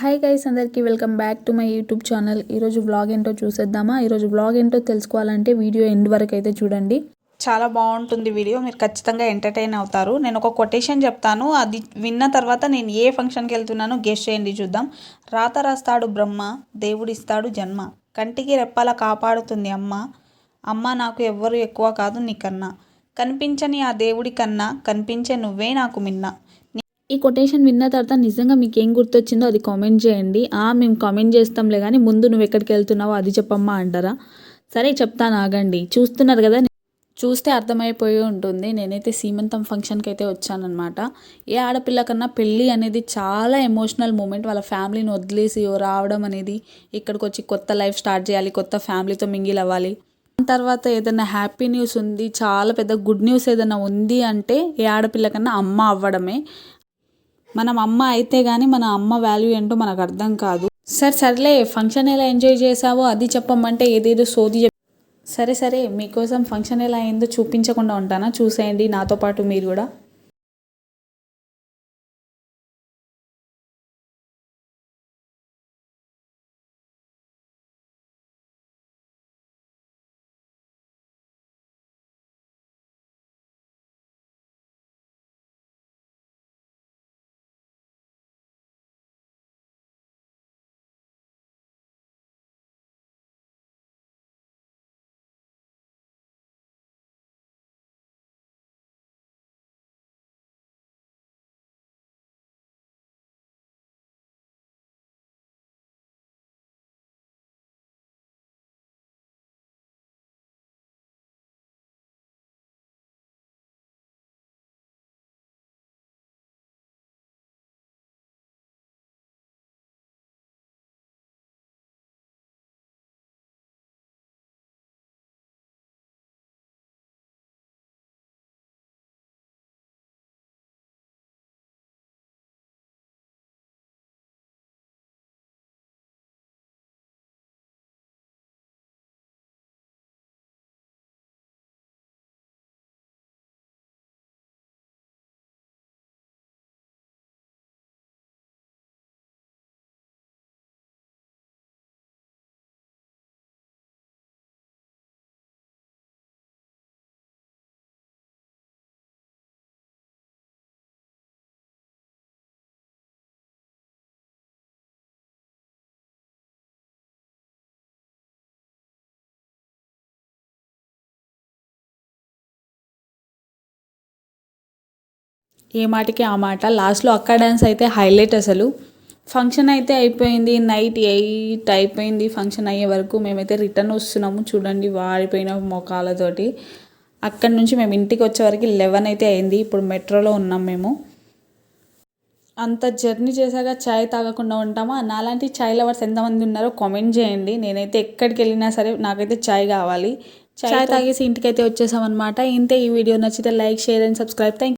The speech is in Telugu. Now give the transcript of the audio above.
హాయ్ గైస్ అందరికీ welcome back to my YouTube channel ఈరోజు వ్లాగ్ ఏంటో చూసేద్దామా? ఈరోజు వ్లాగ్ ఏంటో తెలుసుకోవాలంటే వీడియో ఎండ్ వరకు అయితే చూడండి. చాలా బాగుంటుంది వీడియో మీరు ఖచ్చితంగా ఎంటర్టైన్ అవుతారు. నేను ఒక కొటేషన్ చెప్తాను. అది విన్న తర్వాత నేను ఏ ఫంక్షన్కి వెళ్తున్నానో గెస్ట్ చేయండి చూద్దాం. రాత రాస్తాడు బ్రహ్మ దేవుడిస్తాడు జన్మ. కంటికి రెప్పలా కాపాడుతుంది అమ్మ. అమ్మ నాకు ఎవ్వరు ఎక్కువ కాదు నీకన్నా కనిపించని ఆ దేవుడి కన్నా కనిపించే నువ్వే నాకు మిన్న. ఈ కొటేషన్ విన్న తర్వాత నిజంగా మీకు ఏం గుర్తొచ్చిందో అది కామెంట్ చేయండి. ఆ మేము కామెంట్ చేస్తాంలే కానీ ముందు నువ్వు ఎక్కడికి వెళ్తున్నావో అది చెప్పమ్మా అంటారా? సరే చెప్తాను ఆగండి. చూస్తున్నారు కదా చూస్తే అర్థమైపోయి ఉంటుంది. నేనైతే సీమంతం ఫంక్షన్కి అయితే వచ్చానమాట ఏ ఆడపిల్ల కన్నా పెళ్ళి అనేది చాలా ఎమోషనల్ మూమెంట్. వాళ్ళ ఫ్యామిలీని వదిలేసి రావడం అనేది ఇక్కడికి వచ్చి కొత్త లైఫ్ స్టార్ట్ చేయాలి కొత్త ఫ్యామిలీతో మింగిల్ అవ్వాలి. దాని తర్వాత ఏదైనా హ్యాపీ న్యూస్ ఉంది చాలా పెద్ద గుడ్ న్యూస్ ఏదైనా ఉంది అంటే ఏ ఆడపిల్ల కన్నా అమ్మ అవ్వడమే. మనం అమ్మ అయితే కానీ మన అమ్మ వాల్యూ ఏంటో మనకు అర్థం కాదు. సరే సర్లే ఫంక్షన్ ఎలా ఎంజాయ్ చేసావో అది చెప్పమంటే ఏదేదో సోది చెప్. సరే సరే మీకోసం ఫంక్షన్ ఎలా అయిందో చూపించకుండా ఉంటానా? చూసేయండి నాతో పాటు మీరు కూడా. ఏ మాటకి ఆ మాట. లాస్ట్లో అక్క డ్యాన్స్ అయితే హైలైట్ అసలు. ఫంక్షన్ అయితే అయిపోయింది నైట్ ఎయిట్ అయిపోయింది. ఫంక్షన్ అయ్యే వరకు మేమైతే రిటర్న్ వస్తున్నాము. చూడండి వాడిపోయిన మొఖాలతోటి అక్కడి నుంచి మేము ఇంటికి వచ్చే వరకు లెవెన్ అయితే అయింది. ఇప్పుడు మెట్రోలో ఉన్నాం మేము. అంత జర్నీ చేశాక చాయ్ తాగకుండా ఉంటామా? నాలాంటి చాయ్ లవర్స్ ఎంతమంది ఉన్నారో కామెంట్ చేయండి. నేనైతే ఎక్కడికి వెళ్ళినా సరే నాకైతే చాయ్ కావాలి. చాయ్ తాగేసి ఇంటికైతే వచ్చేసాం అనమాట ఇంతే ఈ వీడియో నచ్చితే like share and subscribe. Thank